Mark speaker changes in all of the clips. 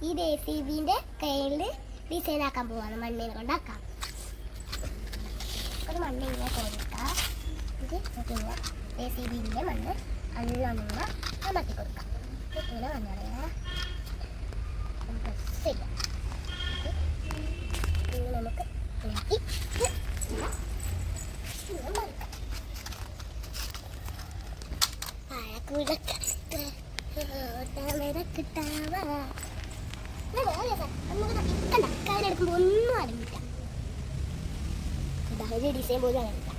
Speaker 1: ഈ J C ബിന്റെ കയ്യിൽ design ആക്കാൻ പോവാണ് മണ്ണിനെ കൊണ്ടാക്കാം ഒരു മണ്ണ് ഇങ്ങനെ കൊടുക്കാം മണ്ണ് നല്ലോണം അമർത്തി കൊടുക്കാം ഇങ്ങനെ ഇങ്ങനെ കിട്ടാവാ കയ്യിലെടുക്കുമ്പോൾ ഒന്നും അടങ്ങില്ല ഒരു ഡിസൈൻ പോലും അടങ്ങില്ല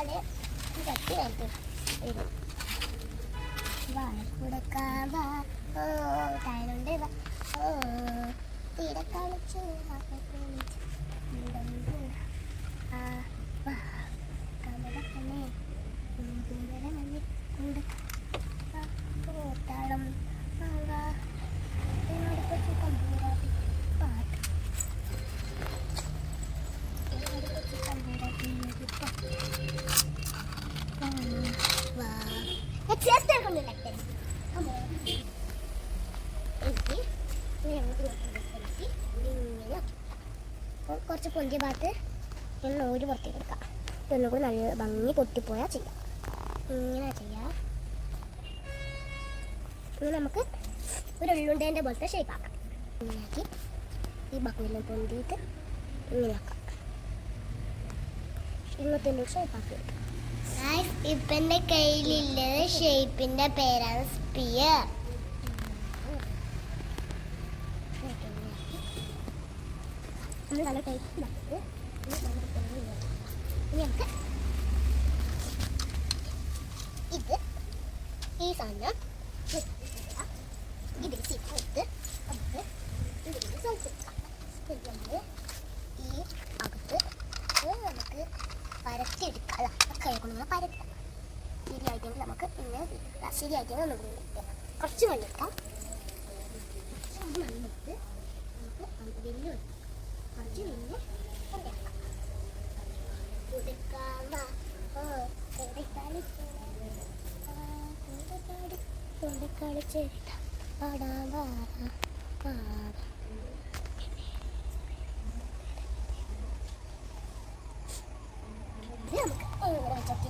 Speaker 1: അതെ കത്തി നേരത്തെ വാഴക്കൂടക്കാവ ഓ വാ ഓ തീരെ കളിച്ചു ആ കുറച്ച് പൊന്തിയ ഭാഗത്ത് ഇങ്ങനെ നൂൽ പുറത്തേക്ക് എടുക്കാം. ഇതൊന്നും കൂടി നല്ല ഭംഗി പൊട്ടിപ്പോയാൽ ചെയ്യാം. ഇങ്ങനെ ചെയ്യാം. ഇനി നമുക്ക് ഒരു ഉള്ളുണ്ടേന്റെ പോലത്തെ ഷേപ്പ് ആക്കാം. ഇങ്ങനെയാക്കി ഈ ബക്കുവിനെ പൊന്തിയിട്ട് ഇങ്ങനെ ആക്കാം. ഇങ്ങനത്തെ ഷേപ്പ് ആക്കി എടുക്കാം. ഇപ്പൊ എന്റെ കയ്യിലുള്ളത് ഷേപ്പിന്റെ പേരാണ് സ്പിയർ. ഇത് ഈ സാധനം. ഇതിൽ നമുക്ക് ഇതിൽ എന്നിട്ട് ഈ അകത്ത് നമുക്ക് പരത്തിയെടുക്കാം അല്ല പരത്തുക നമ്മൾ പരത്താം ശരിയായിട്ടെങ്കിൽ നമുക്ക് പിന്നെ ശരിയായിട്ടെങ്കിൽ ഇടാം. കുറച്ച് കുറച്ച് മണ്ണെടുത്ത് നമുക്ക് കുറച്ച് ഓ കൊടുക്കാളിച്ച് കൊടുക്കളിച്ചിട്ട പാടാവാ പാടാ ഇത് നമുക്ക് കുറച്ച്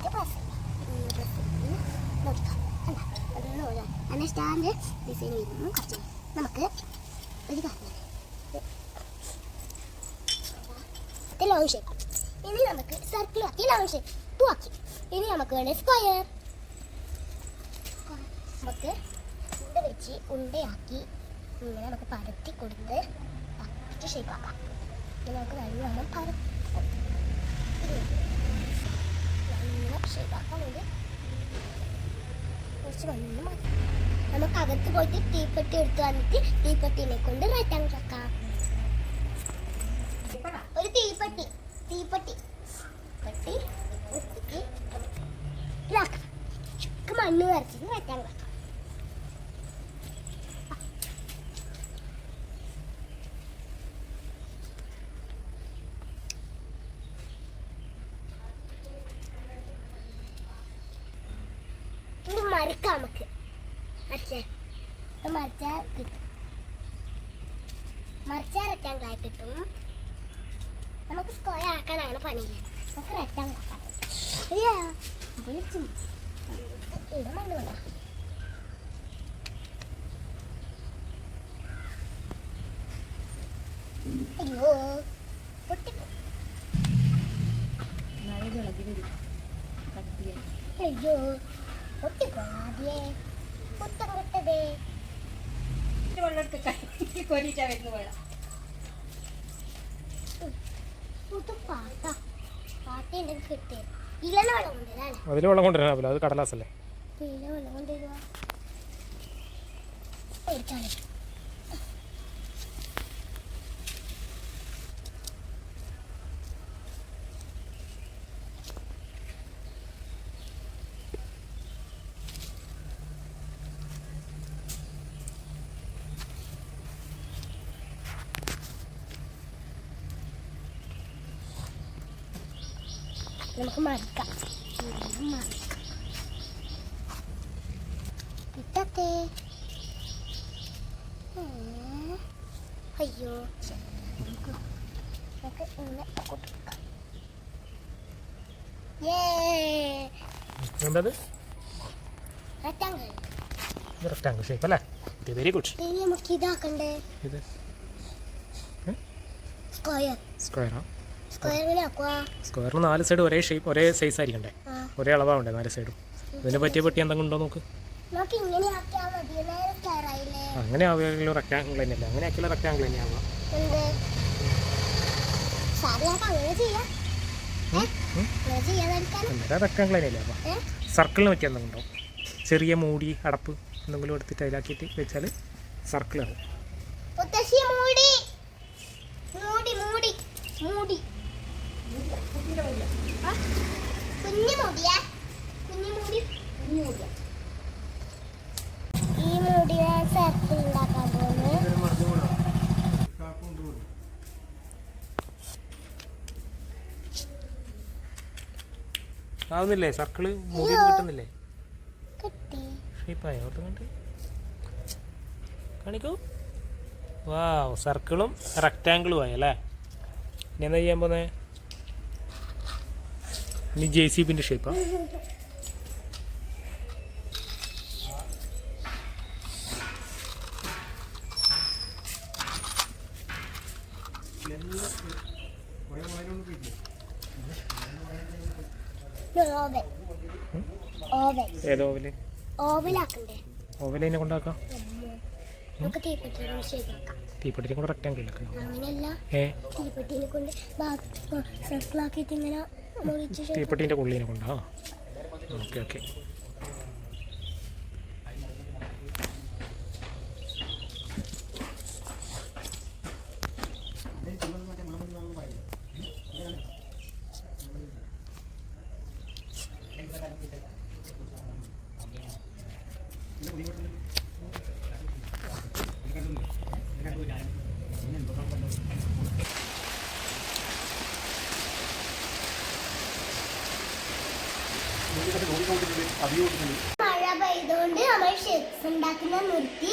Speaker 1: നമുക്ക് ഇനി നമുക്ക് വേണ്ട സ്ക്വയർ നമുക്ക് ഉണ്ട വെച്ച് ഉണ്ടയാക്കി ഇങ്ങനെ നമുക്ക് പരത്തി കൊടുത്ത് ഷേപ്പ് ആക്കാം ഇനി നമുക്ക് നല്ലോണം പരത്തി നല്ല ഷേപ്പാക്കാൻ വേണ്ടി കുറച്ച് വന്നു മതി. നമുക്ക് അകത്ത് പോയിട്ട് തീപ്പെട്ടി എടുത്ത് വന്നിട്ട് തീപ്പെട്ടിനെ കൊണ്ട് റൈറ്റാൻ വെക്കാം ഒരു തീപ്പെട്ടി തീപ്പെട്ടി പെട്ടി വൃത്തിക്ക് ഇതാക്കാം ചുക്ക് മണ്ണ് നിറച്ചിട്ട് റൈറ്റാൻ വെക്കാം ഇത് മറിക്കാം നമുക്ക്. മറിച്ചേ ഇത് മറിച്ചാൽ കിട്ടും. മറിച്ചാൽ റെക്റ്റാങ്കിളായി കിട്ടും. നമുക്ക് സ്ക്വയർ ആക്കാനാണ് പണിയില്ല നമുക്ക് റെക്റ്റാങ്കിൾ ആക്കാം അയ്യോ വിളിച്ചു ഇവിടെ മണ്ണ് വേണ്ട അയ്യോ പൊട്ടിപ്പോ അയ്യോ. പൊട്ടിപ്പോയാദ്യേ പുത്തം കിട്ടതേ
Speaker 2: കൊരിച്ചാ വരുന്ന വെള്ളം
Speaker 1: പുതു പാട്ട പാട്ട ഉണ്ടെങ്കിൽ കിട്ടിയത് ഇല്ലെന്ന് വെള്ളം കൊണ്ടുവരാല്ലേ
Speaker 3: അതിൽ വെള്ളം കൊണ്ടുവരാനാവില്ല അത് കടലാസല്ലേ?
Speaker 1: വെള്ളം കൊണ്ടുവരുക നമുക്ക് മറിക്കാം. മറിക്കാം. കിട്ടത്തെ അയ്യോ. നമുക്ക് നമുക്ക് ഇങ്ങനെ കൊടുക്കാം!
Speaker 3: എന്തത്? റെക്റ്റാങ്കിൾ ഷേപ്പ് അല്ലേ? ഇത് വെരി ഗുഡ്
Speaker 1: നമുക്ക് ഇതാക്കണ്ടേ?
Speaker 3: ഇത്.
Speaker 1: സ്ക്വയർ.
Speaker 3: സ്ക്വയറാ?
Speaker 1: സ്ക്വയറിനെ
Speaker 3: നാല് സൈഡ് ഒരേ ഷേപ്പ് ഒരേ സൈസ് ആയിരിക്കണ്ടേ? ഒരേ അളവാണ്ടേ നാല് സൈഡും ഇതിനെ പറ്റിയ പെട്ടി എന്തെങ്കിലും ഉണ്ടോ നോക്ക്? അങ്ങനെ ആവുകയാണെങ്കിലും റെക്റ്റാങ്കിൾ തന്നെയല്ലേ? അങ്ങനെ ആക്കിയാൽ
Speaker 1: ചെയ്യാതിരിക്കാൻ
Speaker 3: അന്നേരം റെക്റ്റാങ്കിൾ തന്നെയല്ലേ
Speaker 1: അപ്പം
Speaker 3: സർക്കിളിന് പറ്റിയ എന്തെങ്കിലും ഉണ്ടോ? ചെറിയ മൂടി അടപ്പ് എന്തെങ്കിലും എടുത്തിട്ട് അതിലാക്കിയിട്ട് വെച്ചാൽ
Speaker 1: മുത്തശ്ശി മൂടി മൂടി. മൂടി? കുഞ്ഞു മൂടിയാ കുഞ്ഞു മൂടി കുഞ്ഞു മൂടിയാ ഈ മുടിയെ സർക്കിൾ ഉണ്ടാക്കാൻ പോകുന്നു
Speaker 3: ആവുന്നില്ലേ? സർക്കിൾ മുടി കിട്ടുന്നില്ലേ?
Speaker 1: കിട്ടി.
Speaker 3: ഷേപ്പായോ? കാണിക്കൂ. വാ സർക്കിളും റെക്റ്റാങ്കിളും ആയി അല്ലേ? ഇനി എന്താ ചെയ്യാൻ പോന്നെ ഇനി ജെ സി ബിന്റെ ഷേപ്പാ
Speaker 1: ഓവൻ ഓവൻ
Speaker 3: ഏതോ
Speaker 1: ഓവൽ
Speaker 3: ഓവലിനെ കൊണ്ടാക്കാം.
Speaker 1: നമുക്ക് തീപ്പെട്ടി ശരിയാക്കാം
Speaker 3: തീപ്പെട്ടിയും കൂടെ റെക്റ്റാങ്കിൾ ഏ?
Speaker 1: തീപ്പെട്ടിനെ കൊണ്ട് സർക്കിളാക്കിയിട്ട് ഇങ്ങനെ
Speaker 3: തീപ്പെട്ടീന്റെ കൊള്ളിനെ കൊണ്ടാ. Okay okay.
Speaker 1: മഴ പെയ്തുകൊണ്ട് നമ്മൾ ഷേപ്സ് ഉണ്ടാക്കുന്ന നിർത്തി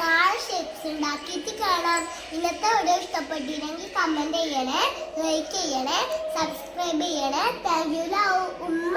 Speaker 1: നാളെ ഷേപ്സ് ഉണ്ടാക്കിയിട്ട് കാണാം. ഇന്നത്തെ വീഡിയോ ഇഷ്ടപ്പെട്ടില്ലെങ്കിൽ കമന്റ് ചെയ്യണേ ലൈക്ക് ചെയ്യണേ സബ്സ്ക്രൈബ് ചെയ്യണേ. താങ്ക് യു ഉമ്മ.